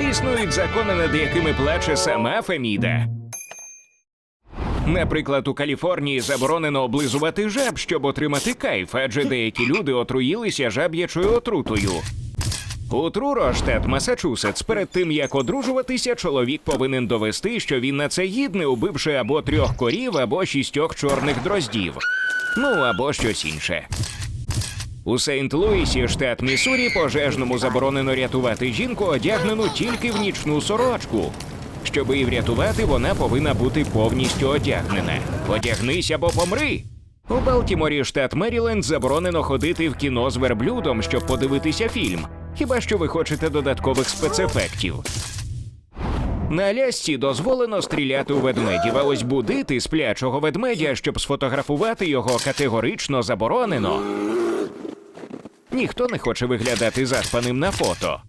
Існують закони, над якими плаче сама Феміда. Наприклад, у Каліфорнії заборонено облизувати жаб, щоб отримати кайф, адже деякі люди отруїлися жаб'ячою отрутою. У Труро, штат Масачусетс, перед тим як одружуватися, чоловік повинен довести, що він на це гідний, убивши або трьох корів, або шістьох чорних дроздів. Ну або щось інше. У Сейнт-Луісі, штат Міссурі, пожежному заборонено рятувати жінку, одягнену тільки в нічну сорочку. Щоби її врятувати, вона повинна бути повністю одягнена. Одягнись або помри. У Балтіморі, штат Меріленд, заборонено ходити в кіно з верблюдом, щоб подивитися фільм. Хіба що ви хочете додаткових спецефектів. На Алясці дозволено стріляти у ведмедів, а ось будити сплячого ведмедя, щоб сфотографувати його, категорично заборонено. Ніхто не хоче виглядати заспаним на фото.